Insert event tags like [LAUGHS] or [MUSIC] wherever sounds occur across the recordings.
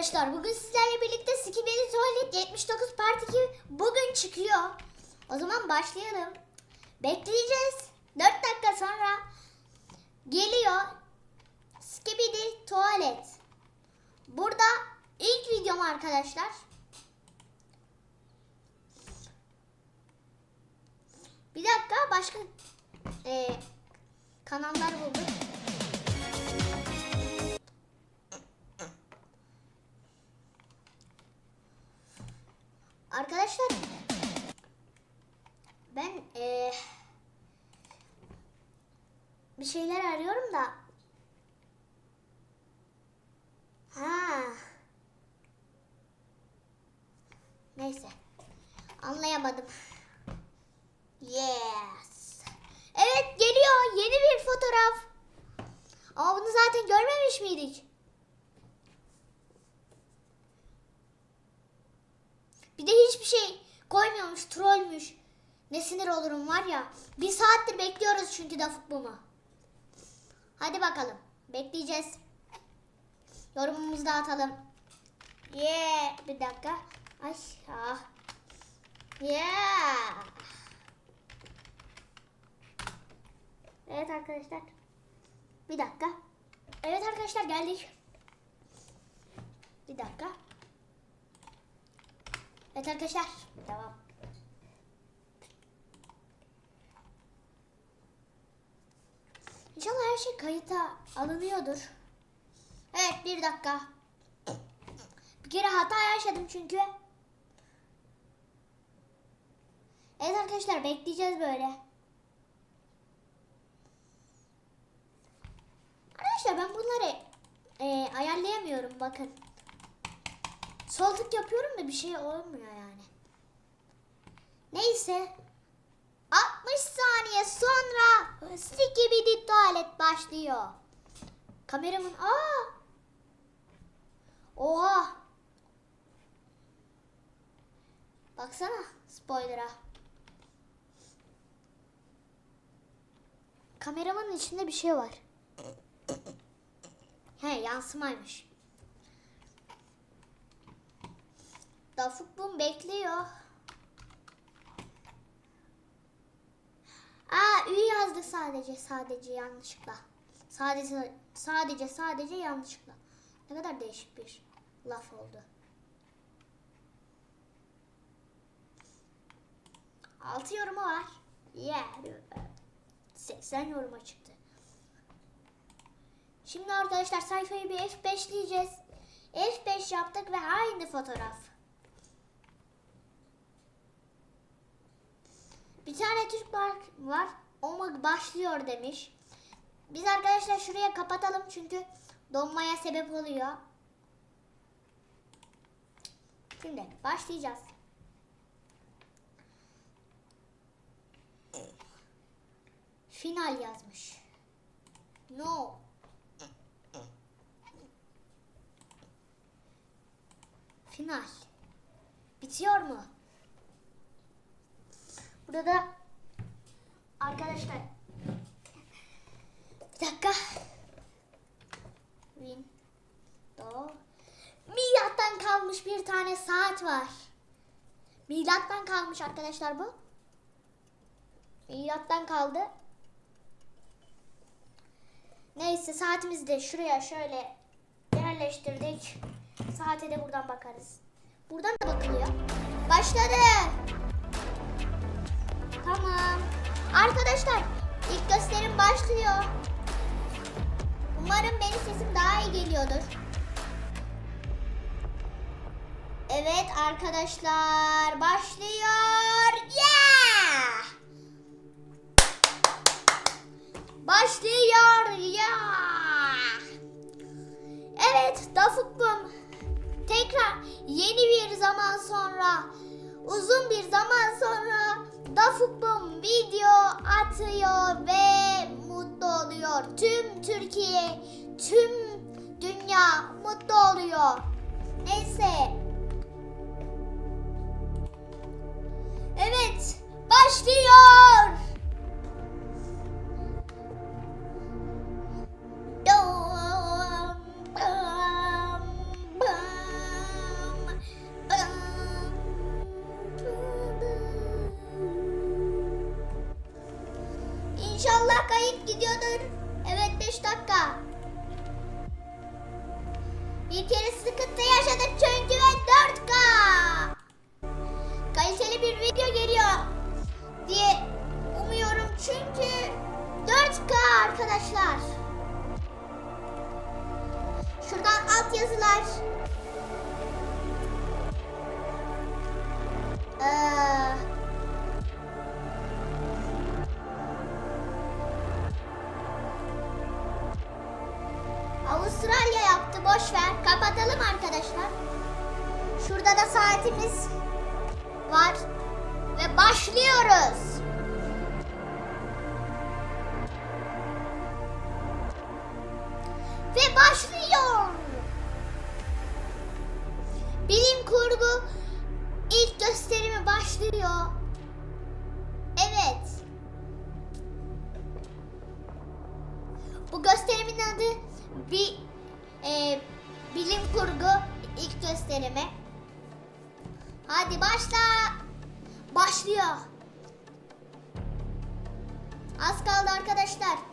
arkadaşlar bugün sizlerle birlikte Skibidi Tuvalet 79 Part 2 bugün çıkıyor. O zaman başlayalım. Bekleyeceğiz. 4 dakika sonra geliyor Skibidi Tuvalet. Burada ilk videom arkadaşlar. Bir dakika başka eee, kanallar bulduk. Arkadaşlar ben eee, bir şeyler arıyorum da ha neyse anlayamadım. Yes. Evet geliyor yeni bir fotoğraf. Ama bunu zaten görmemiş miydik? Bir de hiçbir şey koymuyormuş, trollmüş. Ne sinir olurum var ya. Bir saattir bekliyoruz çünkü Dafuk Bum'u. Hadi bakalım. Bekleyeceğiz. Yorumumuzu da atalım. Yeah. Bir dakika. Ay. Ah. Yeah. Evet arkadaşlar. Bir dakika. Evet arkadaşlar geldik. Bir dakika. Evet arkadaşlar. Devam. İnşallah her şey kayıta alınıyordur. Evet bir dakika. Bir kere hata yaşadım çünkü. Evet arkadaşlar bekleyeceğiz böyle. Arkadaşlar ben bunları e, ayarlayamıyorum bakın. Sol tık yapıyorum da bir şey olmuyor yani. Neyse. 60 saniye sonra Skibidi tuvalet başlıyor. Kameramın aa. Oha. Baksana spoiler'a. Kameramın içinde bir şey var. He yansımaymış. Dafuk Bum bekliyor. Aa ü yazdı sadece sadece yanlışlıkla. Sadece sadece sadece yanlışlıkla. Ne kadar değişik bir laf oldu. Altı yorumu var. Yeah. 80 yoruma çıktı. Şimdi arkadaşlar sayfayı bir F5'leyeceğiz. F5 yaptık ve aynı fotoğraf. Bir tane Türk var. O mu başlıyor demiş. Biz arkadaşlar şuraya kapatalım çünkü donmaya sebep oluyor. Şimdi başlayacağız. Final yazmış. No. Final. Bitiyor mu? Burada da arkadaşlar bir dakika. Win. Do. Milattan kalmış bir tane saat var. Milattan kalmış arkadaşlar bu. Milattan kaldı. Neyse saatimizi de şuraya şöyle yerleştirdik. Saate de buradan bakarız. Buradan da bakılıyor. Başladı. Tamam. Arkadaşlar ilk gösterim başlıyor. Umarım benim sesim daha iyi geliyordur. Evet arkadaşlar başlıyor. Yeah! Başlıyor ya. Evet Dafuk Bum tekrar yeni bir zaman sonra uzun bir zaman sonra Dafuk Bum video atıyor ve mutlu oluyor. Tüm Türkiye, tüm dünya mutlu oluyor. Neyse. Evet, başlıyor. İnşallah kayıt gidiyordur. Evet 5 dakika. Bir kere sıkıntı yaşadık çünkü ve 4K. Kaliteli bir video geliyor diye umuyorum çünkü 4K arkadaşlar. Şuradan alt yazılar. Ee, Avustralya yaptı boş ver. Kapatalım arkadaşlar. Şurada da saatimiz var ve başlıyoruz. Ve başlıyor. Bilim kurgu ilk gösterimi başlıyor. Evet. Bu gösterimin adı bir e, bilim kurgu ilk gösterimi. Hadi başla. Başlıyor. Az kaldı arkadaşlar.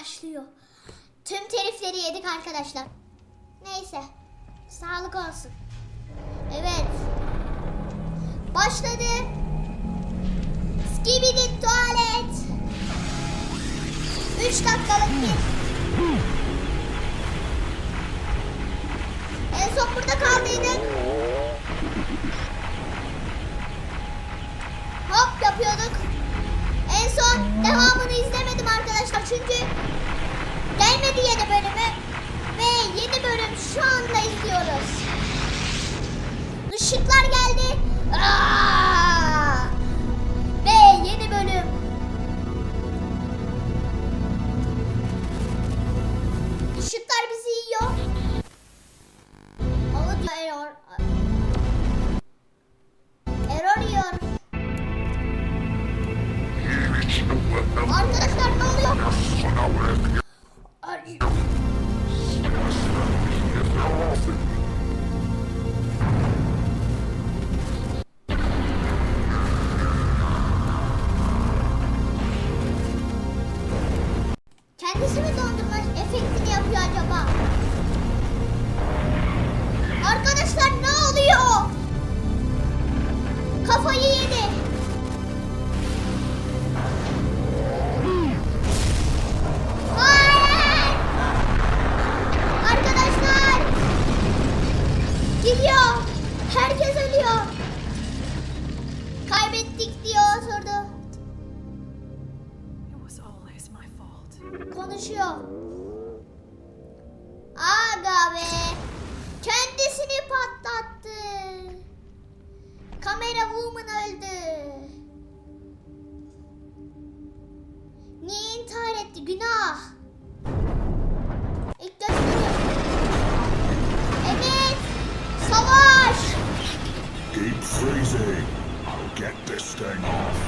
Başlıyor. Tüm telifleri yedik arkadaşlar. Neyse. Sağlık olsun. Evet. Başladı. Skibidi tuvalet. 3 dakikalık bir. En son burada kaldıydık. Hop yapıyorduk. En son devamını arkadaşlar çünkü gelmedi yeni bölümü ve yeni bölüm şu anda izliyoruz. Işıklar geldi. Aa! Kafayı yedi. Günah. İlk gösterim. Evet. Savaş. Keep freezing. I'll get this thing off.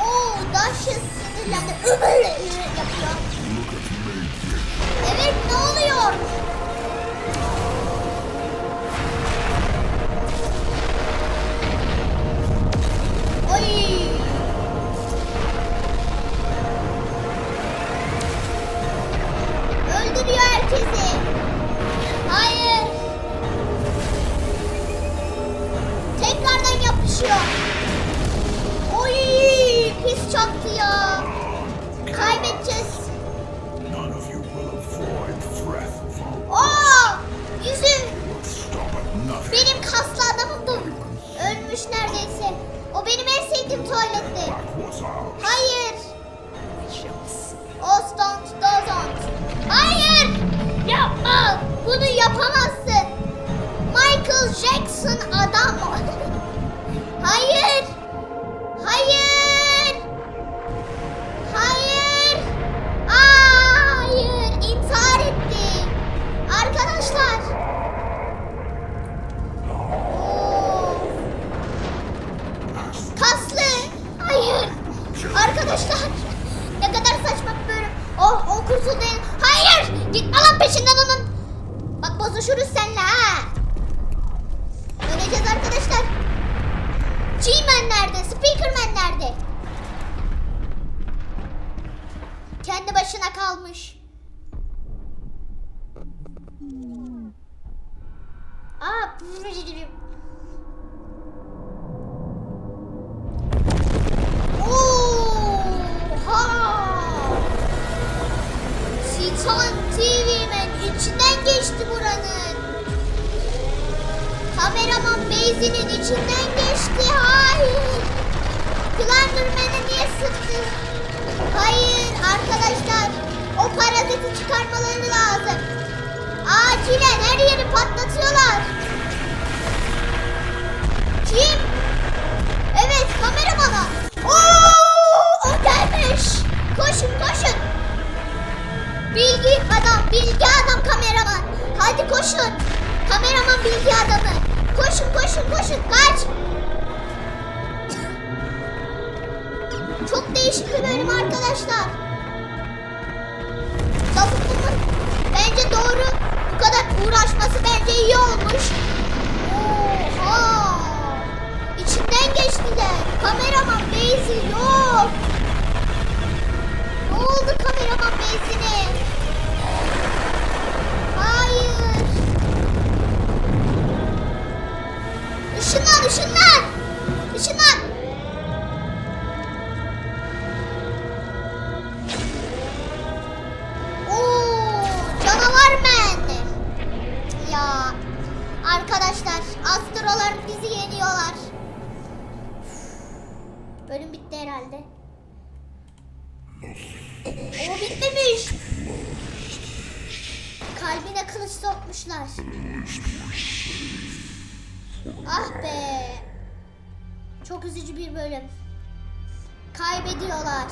Oo, Daşya sinirlendi. [LAUGHS] yapıyor. Look at me, bitch. Evet ne oluyor? Başına kalmış. Aa, Oha! Titan TV'men içinden geçti buranın. Kameraman Beyzi'nin içinden geçti. Hayır. Klanderman'e niye sıktı? Hayır arkadaşlar. O paraziti çıkarmaları lazım. Acilen her yeri patlatıyorlar. Kim? Evet kameramana. Oo, o gelmiş. Koşun koşun. Bilgi adam, bilgi adam kameraman. Hadi koşun. Kameraman bilgi adamı. Koşun koşun koşun kaç. Çok değişik bir bölüm arkadaşlar. Bunun bence doğru. Bu kadar uğraşması bence iyi olmuş. Oha. İçinden geçtiler. Kameraman Beyzi yok. Ne oldu kameraman Beyzi'ne? Hayır. Işınlan, ışınlan. Işınlan. Ah be. Çok üzücü bir bölüm. Kaybediyorlar.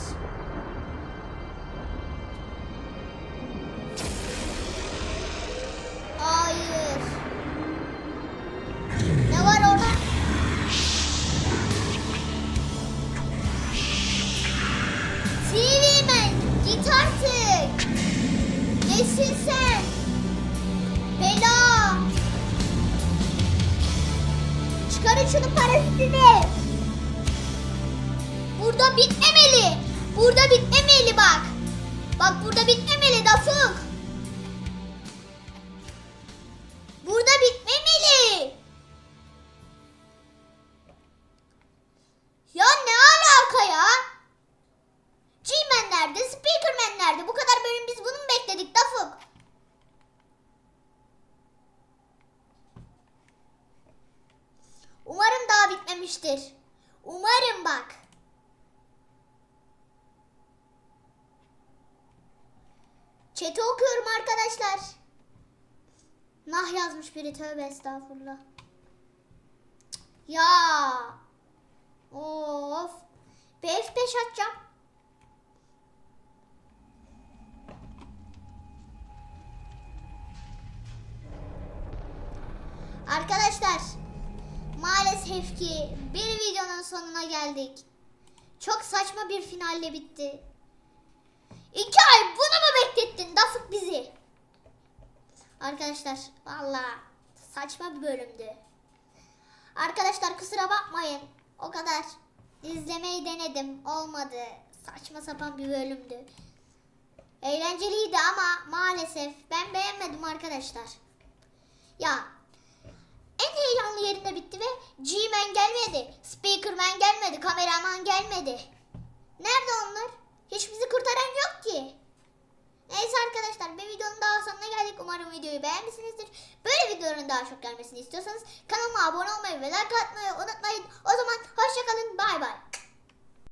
Çıkarın şunu parasını. Burada bitmemeli. Burada bitmemeli bak. Bak burada bitmemeli Dafuk. Bitmemiştir. Umarım bak. Chat'i okuyorum arkadaşlar. Nah yazmış biri tövbe estağfurullah. Ya. Of. Bir F5 atacağım. Arkadaşlar maalesef bir videonun sonuna geldik. Çok saçma bir finalle bitti. İki ay bunu mu beklettin Dafık bizi? Arkadaşlar valla saçma bir bölümdü. Arkadaşlar kusura bakmayın. O kadar izlemeyi denedim. Olmadı. Saçma sapan bir bölümdü. Eğlenceliydi ama maalesef ben beğenmedim arkadaşlar. Ya heyecanlı yerinde bitti ve G-Man gelmedi. Speakerman gelmedi. Kameraman gelmedi. Nerede onlar? Hiç bizi kurtaran yok ki. Neyse arkadaşlar bir videonun daha sonuna geldik. Umarım videoyu beğenmişsinizdir. Böyle videoların daha çok gelmesini istiyorsanız kanalıma abone olmayı ve like atmayı unutmayın. O zaman hoşçakalın. Bay bay.